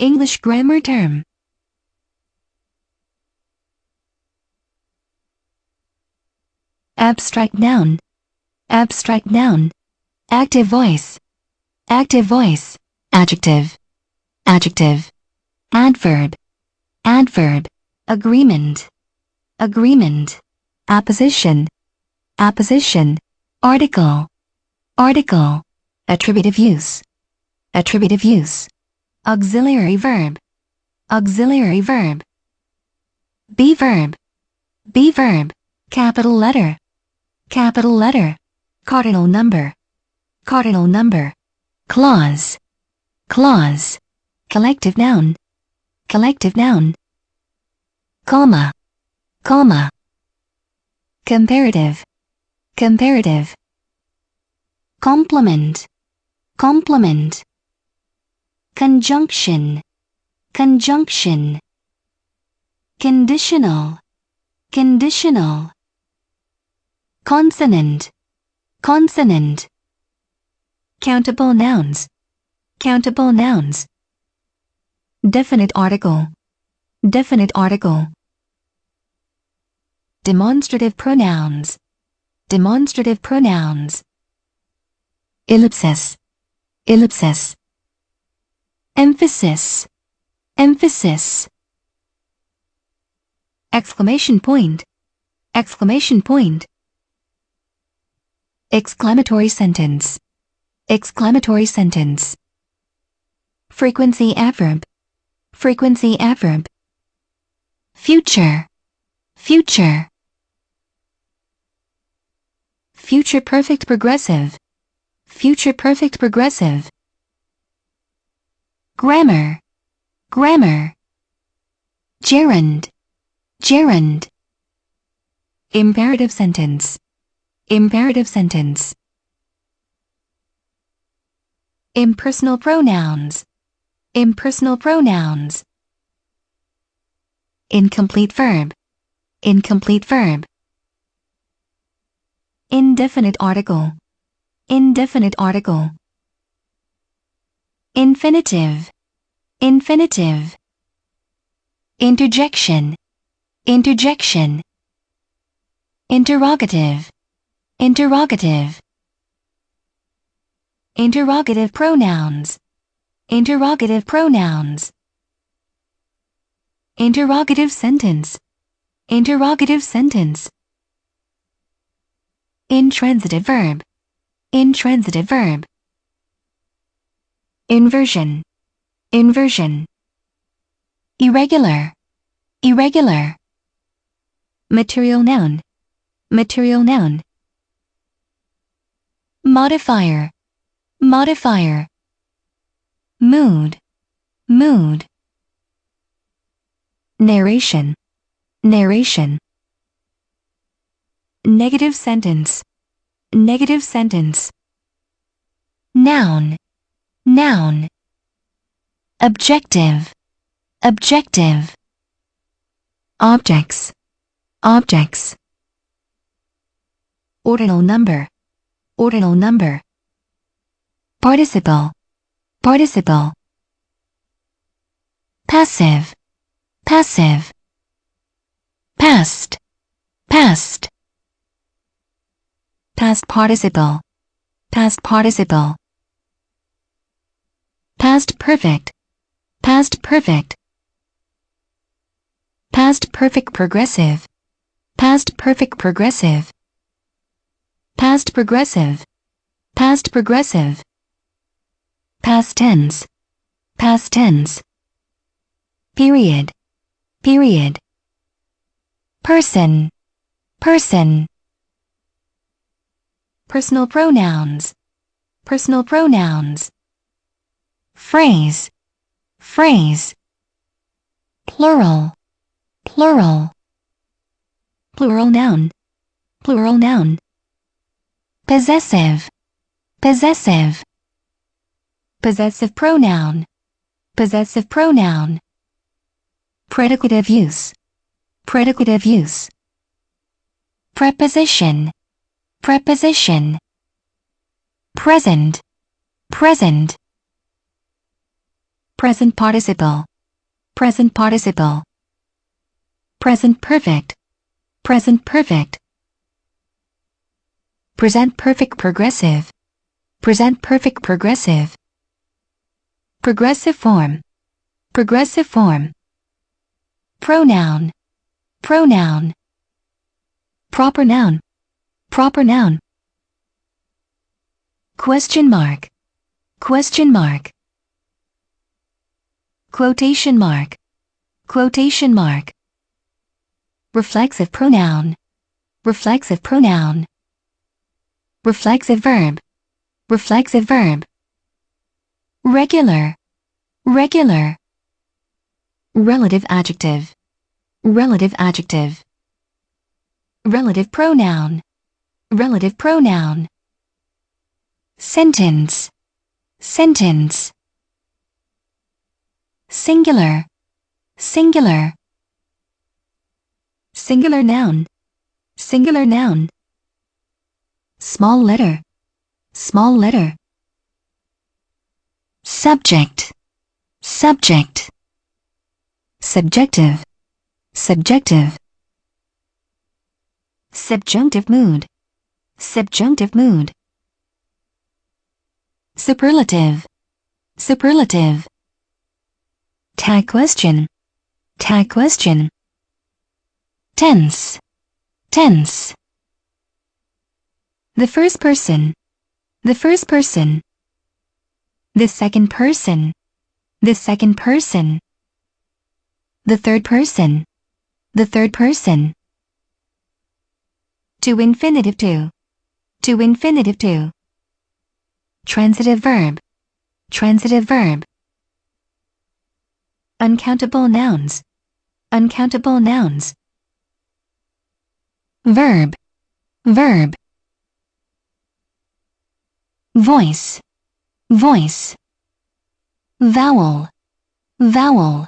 English grammar term. Abstract noun. Abstract noun. Active voice. Active voice. Adjective. Adjective. Adverb. Adverb. Agreement. Agreement. Apposition. Apposition. Article. Article. Attributive use. Attributive use. Auxiliary verb. Auxiliary verb. Be verb. Be verb. Capital letter. Capital letter. Cardinal number. Cardinal number. Clause. Clause. Collective noun. Collective noun. Comma. Comma. Comparative. Comparative. Complement. Complement. Conjunction. Conjunction. Conditional. Conditional. Consonant. Consonant. Countable nouns. Countable nouns. Definite article. Definite article. Demonstrative pronouns. Demonstrative pronouns. Ellipsis. Ellipsis. Emphasis. Emphasis. Exclamation point. Exclamation point. Exclamatory sentence. Exclamatory sentence. Frequency adverb. Frequency adverb. Future. Future. Future perfect progressive. Future perfect progressive. Grammar. Grammar. Gerund. Gerund. Imperative sentence. Imperative sentence. Impersonal pronouns. Impersonal pronouns. Incomplete verb. Incomplete verb. Indefinite article. Indefinite article. Infinitive. Infinitive. Interjection. Interjection. Interrogative. Interrogative. Interrogative pronouns. Interrogative pronouns. Interrogative sentence. Interrogative sentence. Intransitive verb. Intransitive verb. Inversion. Inversion. Irregular. Irregular. Material noun. Material noun. Modifier. Modifier. Mood. Mood. Narration. Narration. Negative sentence. Negative sentence. Noun. Noun. Objective. Objective. Objects. Objects. Ordinal number. Ordinal number. Participle. Participle. Passive. Passive. Past. Past. Past participle. Past participle. Past perfect. Past perfect. Past perfect progressive. Past perfect progressive. Past progressive. Past progressive. Past tense. Past tense. Period. Period. Person. Person. Personal pronouns. Personal pronouns. Phrase. Phrase. Plural. Plural. Plural noun. Plural noun. Possessive. Possessive. Possessive pronoun. Possessive pronoun. Predicative use. Predicative use. Preposition. Preposition. Present. Present. Present participle. Present participle. Present perfect. Present perfect. Present perfect progressive. Present perfect progressive. Progressive form. Progressive form. Pronoun. Pronoun. Proper noun. Proper noun. Question mark. Question mark. Quotation mark. Quotation mark. Reflexive pronoun. Reflexive pronoun. Reflexive verb. Reflexive verb. Regular. Regular. Relative adjective. Relative adjective. Relative pronoun. Relative pronoun. Sentence. Sentence. Singular. Singular. Singular noun. Singular noun. Small letter. Small letter. Subject. Subject. Subjective. Subjective. Subjunctive mood. Subjunctive mood. Superlative. Superlative. Tag question. Tag question. Tense. Tense. The first person. The first person. The second person. The second person. The third person. The third person. To infinitive to. To infinitive to. Transitive verb. Transitive verb. Uncountable nouns. Uncountable nouns. Verb. Verb. Voice. Voice. Vowel. Vowel.